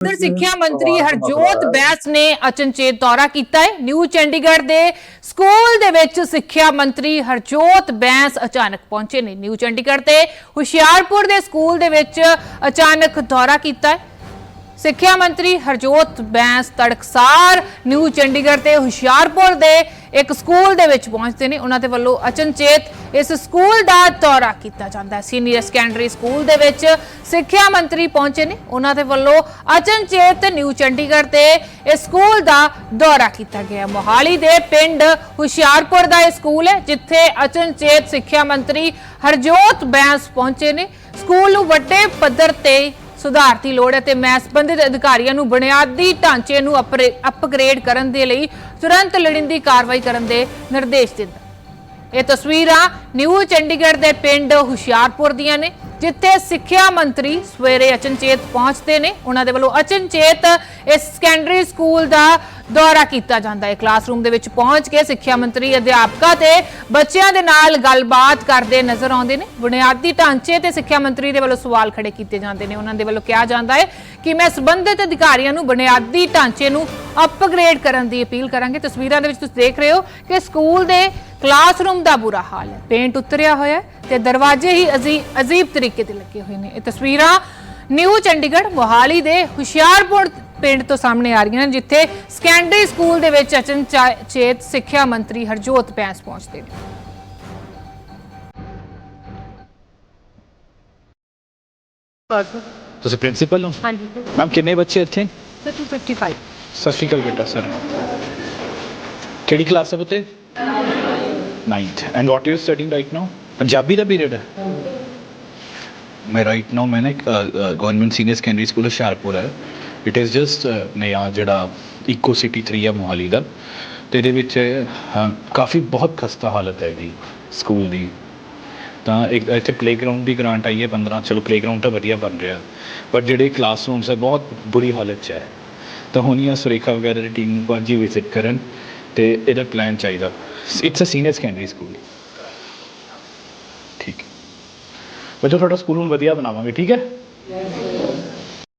ਉਧਰ ਸਿੱਖਿਆ ਮੰਤਰੀ ਹਰਜੋਤ ਬੈਂਸ ਨੇ ਅਚਨਚੇਤ ਦੌਰਾ ਕੀਤਾ ਹੈ। ਨਿਊ ਚੰਡੀਗੜ੍ਹ ਦੇ ਸਕੂਲ ਦੇ ਵਿੱਚ ਸਿੱਖਿਆ ਮੰਤਰੀ ਹਰਜੋਤ ਬੈਂਸ ਅਚਾਨਕ ਪਹੁੰਚੇ ਨੇ ਨਿਊ ਚੰਡੀਗੜ੍ਹ ਤੇ। ਹੁਸ਼ਿਆਰਪੁਰ ਦੇ ਸਕੂਲ ਦੇ ਵਿੱਚ ਅਚਾਨਕ ਦੌਰਾ ਕੀਤਾ ਹੈ। ਸਿੱਖਿਆ ਮੰਤਰੀ ਹਰਜੋਤ ਬੈਂਸ ਤੜਕਸਾਰ ਨਿਊ ਚੰਡੀਗੜ੍ਹ ਤੇ ਹੁਸ਼ਿਆਰਪੁਰ ਦੇ ਇੱਕ ਸਕੂਲ ਦੇ ਵਿੱਚ ਪਹੁੰਚਦੇ ਨੇ। ਉਹਨਾਂ ਦੇ ਵੱਲੋਂ ਅਚਨਚੇਤ ਇਸ ਸਕੂਲ ਦਾ ਦੌਰਾ ਕੀਤਾ ਜਾਂਦਾ ਹੈ। ਸੀਨੀਅਰ ਸੈਕੰਡਰੀ ਸਕੂਲ ਦੇ ਵਿੱਚ ਸਿੱਖਿਆ ਮੰਤਰੀ ਪਹੁੰਚੇ ਨੇ। ਉਹਨਾਂ ਦੇ ਵੱਲੋਂ ਅਚਨਚੇਤ ਨਿਊ ਚੰਡੀਗੜ੍ਹ ਤੇ ਇਸ ਸਕੂਲ ਦਾ ਦੌਰਾ ਕੀਤਾ ਗਿਆ। ਮੋਹਾਲੀ ਦੇ ਪਿੰਡ ਹੁਸ਼ਿਆਰਪੁਰ ਦਾ ਇਹ ਸਕੂਲ ਹੈ, ਜਿੱਥੇ ਅਚਨਚੇਤ ਸਿੱਖਿਆ ਮੰਤਰੀ ਹਰਜੋਤ ਬੈਂਸ ਪਹੁੰਚੇ ਨੇ। ਸਕੂਲ ਨੂੰ ਵੱਡੇ ਪੱਧਰ ਤੇ ਸੁਧਾਰ ਦੀ ਲੋੜ ਹੈ ਤੇ ਮੈਂ ਸੰਬੰਧਿਤ ਅਧਿਕਾਰੀਆਂ ਨੂੰ ਬੁਨਿਆਦੀ ਢਾਂਚੇ ਨੂੰ ਅਪਰੇ- ਅਪਗ੍ਰੇਡ ਕਰਨ ਦੇ ਲਈ ਤੁਰੰਤ ਲੋੜੀਂਦੀ ਕਾਰਵਾਈ ਕਰਨ ਦੇ ਨਿਰਦੇਸ਼ ਦਿੱਤਾ ਇਹ ਤਸਵੀਰਾਂ ਨਿਊ ਚੰਡੀਗੜ੍ਹ ਦੇ ਪਿੰਡ ਹੁਸ਼ਿਆਰਪੁਰ ਦੀਆਂ ਨੇ, ਜਿੱਥੇ ਸਿੱਖਿਆ ਮੰਤਰੀ ਸਵੇਰੇ ਅਚਨਚੇਤ ਪਹੁੰਚਦੇ ਨੇ। ਉਹਨਾਂ ਦੇ ਵੱਲੋਂ ਅਚਨਚੇਤ ਇਸ ਸੈਕੰਡਰੀ ਸਕੂਲ ਦਾ ਦੌਰਾ ਕੀਤਾ ਜਾਂਦਾ ਹੈ। ਕਲਾਸਰੂਮ ਦੇ ਵਿੱਚ ਪਹੁੰਚ ਕੇ ਸਿੱਖਿਆ ਮੰਤਰੀ, ਅਧਿਆਪਕਾਂ ਤੇ ਬੱਚਿਆਂ ਦੇ ਨਾਲ ਗੱਲਬਾਤ ਕਰਦੇ ਨਜ਼ਰ ਆਉਂਦੇ ਨੇ। ਬੁਨਿਆਦੀ ਢਾਂਚੇ ਤੇ ਸਿੱਖਿਆ ਮੰਤਰੀ ਦੇ ਵੱਲੋਂ ਸਵਾਲ ਖੜੇ ਕੀਤੇ ਜਾਂਦੇ ਨੇ। ਉਹਨਾਂ ਦੇ ਵੱਲੋਂ ਕਿਹਾ ਜਾਂਦਾ ਹੈ ਕਿ ਮੈਂ ਸੰਬੰਧਿਤ ਅਧਿਕਾਰੀਆਂ ਨੂੰ ਬੁਨਿਆਦੀ ਢਾਂਚੇ ਨੂੰ ਅਪਗ੍ਰੇਡ ਕਰਨ ਦੀ ਅਪੀਲ ਕਰਾਂਗੇ। ਤਸਵੀਰਾਂ ਦੇ ਵਿੱਚ ਤੁਸੀਂ ਦੇਖ ਰਹੇ ਹੋ ਕਿ ਸਕੂਲ ਦੇ ਕਲਾਸਰੂਮ ਦਾ ਬੁਰਾ ਹਾਲ ਹੈ। ਪੇਂਟ ਉਤਰਿਆ ਹੋਇਆ ਹੈ ਤੇ ਦਰਵਾਜ਼ੇ ਹੀ ਅਜ਼ੀ- ਅਜੀਬ ਤਰੀਕੇ ਤੇ ਲੱਗੇ ਹੋਏ ਨੇ। ਇਹ ਤਸਵੀਰਾਂ ਨਿਊ ਚੰਡੀਗੜ੍ਹ ਮੋਹਾਲੀ ਦੇ ਹੁਸ਼ਿਆਰਪੁਰ ਪਿੰਡ ਤੋਂ ਸਾਹਮਣੇ ਆ ਰਹੀਆਂ ਨੇ ਜਿੱਥੇ ਸੈਕੰਡਰੀ ਸਕੂਲ ਦੇ ਵਿੱਚ ਅਚਨਚੇਤ ਸਿੱਖਿਆ ਮੰਤਰੀ ਹਰਜੋਤ ਬੈਂਸ ਪਹੁੰਚਦੇ ਨੇ। ਤੁਸੀਂ ਪ੍ਰਿੰਸੀਪਲ ਹੋ? ਹਾਂਜੀ। ਮੈਮ ਕਿੰਨੇ ਬੱਚੇ ਇੱਥੇ? ਸਰ 255 ਸਤਿ ਸ਼੍ਰੀ ਅਕਾਲ ਬੇਟਾ ਸਰ। ਕਿਹੜੀ ਕਲਾਸ ਹੈ ਬਤੇ 9th and what you studying right now Punjabi the period ਹੈ? ਮੈਂ ਰਾਈਟ ਨਾਓ ਮੈਂ ਨਾ government senior secondary school Hoshiarpur ਹੈ। ਇਟ ਇਜ਼ ਜਸਟ ਨਯਾ ਜਿਹੜਾ ਇਕੋ ਸਿਟੀ 3 ਆ ਮੋਹਾਲੀ ਦਾ। ਅਤੇ ਇਹਦੇ ਵਿੱਚ ਕਾਫੀ ਬਹੁਤ ਖਸਤਾ ਹਾਲਤ ਹੈ ਜੀ ਸਕੂਲ ਦੀ। ਤਾਂ ਇੱਕ ਇੱਥੇ ਪਲੇਗਰਾਉਂਡ ਦੀ ਗ੍ਰਾਂਟ ਆਈ ਹੈ 15 ਚਲੋ ਪਲੇਗਰਾਉਂਡ ਤਾਂ ਵਧੀਆ ਬਣ ਰਿਹਾ। ਪਰ ਜਿਹੜੇ ਕਲਾਸਰੂਮਸ ਹੈ, ਬਹੁਤ ਬੁਰੀ ਹਾਲਤ 'ਚ ਹੈ। ਤਾਂ ਹੁਣ ਹੁਣੀਆਂ ਸੁਰੇਖਾ ਵਗੈਰਾ ਦੀ ਟੀਮ ਨੂੰ ਅੱਜ ਹੀ ਵਿਜ਼ਿਟ ਕਰਨ ਤੇ ਇਹਦਾ ਪਲਾਨ ਚਾਹੀਦਾ। It's a senior secondary school ਠੀਕ ਹੈ। ਬੱਚੋ, ਤੁਹਾਡਾ ਸਕੂਲ ਹੁਣ ਵਧੀਆ ਬਣਾਵਾਂਗੇ, ਠੀਕ ਹੈ?